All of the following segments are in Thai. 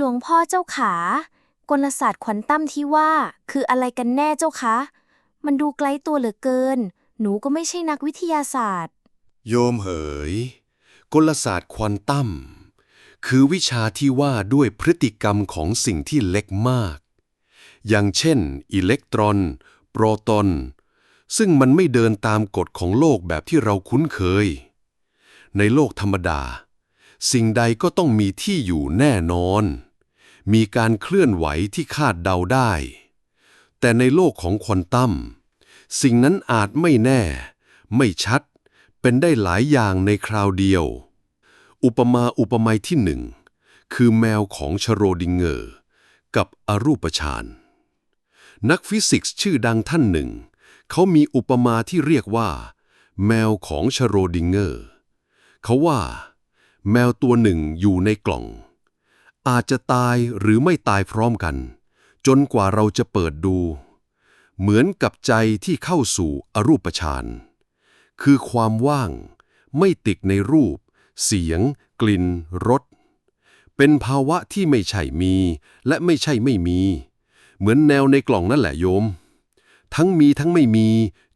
หลวงพ่อเจ้าขากลศาสตร์ควอนตัมที่ว่า คืออะไรกันแน่เจ้าคะ มันดูไกลตัวเหลือเกิน หนูก็ไม่ใช่นักวิทยาศาสตร์ โยมเหยกลศาสตร์ควอนตัมคือวิชาที่ว่าด้วยพฤติกรรมของสิ่งที่เล็กมาก อย่างเช่น อิเล็กตรอน โปรตอน ซึ่งมันไม่เดินตามกฎของโลกแบบที่เราคุ้นเคย ในโลกธรรมดา สิ่งใดก็ต้องมีที่อยู่แน่นอน มีการเคลื่อนไหวที่คาดเดาได้ แต่ในโลกของควอนตัมสิ่งนั้นอาจไม่แน่ ไม่ชัด เป็นได้หลายอย่างในคราวเดียว อุปมาอุปไมยที่หนึ่ง คือแมวของชโรดิงเกอร์ กับอรูปฌานนักฟิสิกส์ชื่อดังท่านหนึ่ง เขามีอุปมาที่เรียกว่า แมวของชโรดิงเกอร์ เขาว่า แมวตัวหนึ่งอยู่ในกล่อง อาจจะตายหรือไม่ตายพร้อมกัน จนกว่าเราจะเปิดดู เหมือนกับใจที่เข้าสู่อรูปฌานคือความว่าง ไม่ติดในรูป เสียง กลิ่นรสเป็นภาวะที่ไม่ใช่มี และไม่ใช่ไม่มี เหมือนแนวในกล่องนั่นแหละโยม ทั้งมีทั้งไม่มี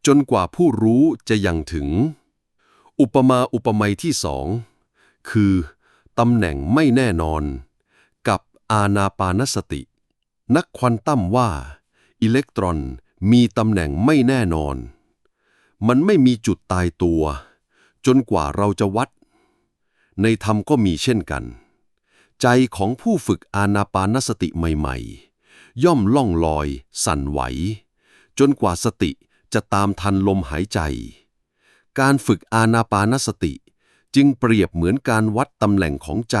จนกว่าผู้รู้จะยังถึง อุปมาอุปไมยที่สองคือตำแหน่งไม่แน่นอน อานาปานสติ นักควอนตัมว่า อิเล็กตรอนมีตำแหน่งไม่แน่นอน มันไม่มีจุดตายตัว จนกว่าเราจะวัด ในธรรมก็มีเช่นกัน ใจของผู้ฝึกอานาปานสติใหม่ๆ ย่อมล่องลอย สั่นไหว จนกว่าสติจะตามทันลมหายใจ การฝึกอานาปานสติจึงเปรียบเหมือนการวัดตำแหน่งของใจ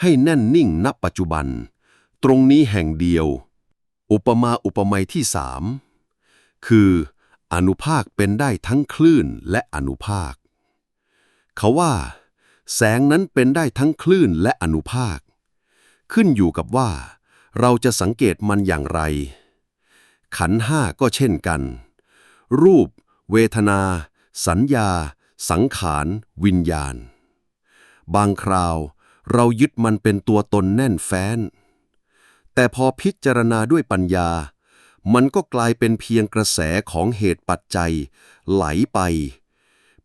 ให้แน่นนิ่งณปัจจุบัน ตรงนี้แห่งเดียว อุปมาอุปไมยที่สามคืออนุภาคเป็นได้ทั้งคลื่นและอนุภาค เขาว่า แสงนั้นเป็นได้ทั้งคลื่นและอนุภาค ขึ้นอยู่กับว่า เราจะสังเกตมันอย่างไร ขันห้าก็เช่นกัน รูป เวทนา สัญญา สังขาร วิญญาณ บางคราว เรายึดมันเป็นตัวตนแน่นแฟ้น แต่พอพิจารณาด้วยปัญญา มันก็กลายเป็นเพียงกระแสของเหตุปัจจัย ไหลไป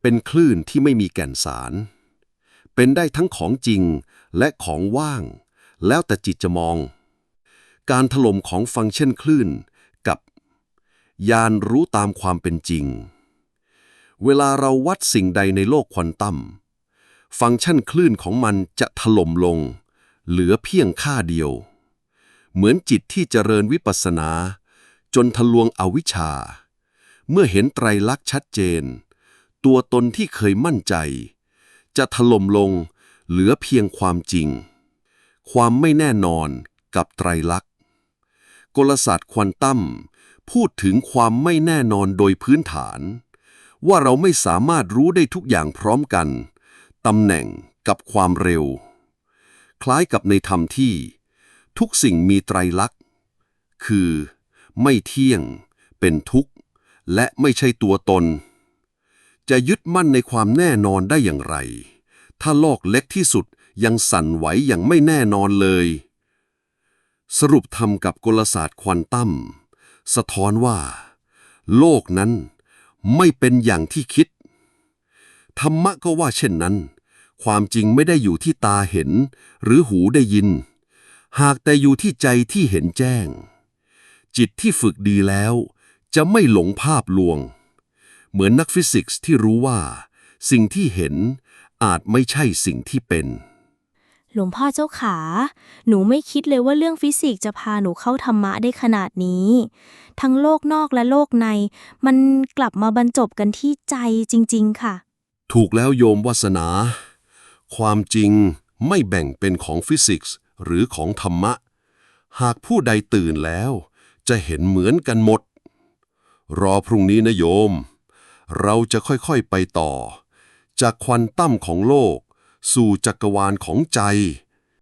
เป็นคลื่นที่ไม่มีแก่นสาร เป็นได้ทั้งของจริงและของว่าง แล้วแต่จิตจะมอง การถล่มของฟังก์ชันคลื่นกับ ยานรู้ตามความเป็นจริง เวลาเราวัดสิ่งใดในโลกควอนตัม ฟังก์ชันคลื่นของมันจะถล่มลง เหลือเพียงค่าเดียว เหมือนจิตที่เจริญวิปัสสนา จนทะลวงอวิชชา เมื่อเห็นไตรลักษณ์ชัดเจน ตัวตนที่เคยมั่นใจ จะถล่มลง เหลือเพียงความจริง ความไม่แน่นอนกับไตรลักษณ์กลศาสตร์ควอนตัมพูดถึงความไม่แน่นอนโดยพื้นฐาน ว่าเราไม่สามารถรู้ได้ทุกอย่างพร้อมกัน ตำแหน่งกับความเร็ว คล้ายกับในธรรมที่ ทุกสิ่งมีไตรลักษณ์ คือ ไม่เที่ยง เป็นทุกข์ และไม่ใช่ตัวตน จะยึดมั่นในความแน่นอนได้อย่างไร ถ้าโลกเล็กที่สุดยังสั่นไหวอย่างไม่แน่นอนเลย สรุปทำกับกลศาสตร์ควอนตัมสะท้อนว่า โลกนั้นไม่เป็นอย่างที่คิด ธรรมะก็ว่าเช่นนั้น ความจริงไม่ได้อยู่ที่ตาเห็น หรือหูได้ยิน หากแต่อยู่ที่ใจที่เห็นแจ้ง จิตที่ฝึกดีแล้ว จะไม่หลงภาพลวง เหมือนนักฟิสิกส์ที่รู้ว่า สิ่งที่เห็นอาจไม่ใช่สิ่งที่เป็น หลวงพ่อเจ้าขา หนูไม่คิดเลยว่าเรื่องฟิสิกส์จะพาหนูเข้าธรรมะได้ขนาดนี้ ทั้งโลกนอกและโลกใน มันกลับมาบรรจบกันที่ใจจริง ๆ ค่ะ ถูกแล้วโยมวาสนา ความจริงไม่แบ่งเป็นของฟิสิกส์หรือของธรรมะ หากผู้ใดตื่นแล้ว จะเห็นเหมือนกันหมด รอพรุ่งนี้นะโยม เราจะค่อยๆไปต่อ จากควันตั้มของโลก สู่จักรวาลของใจ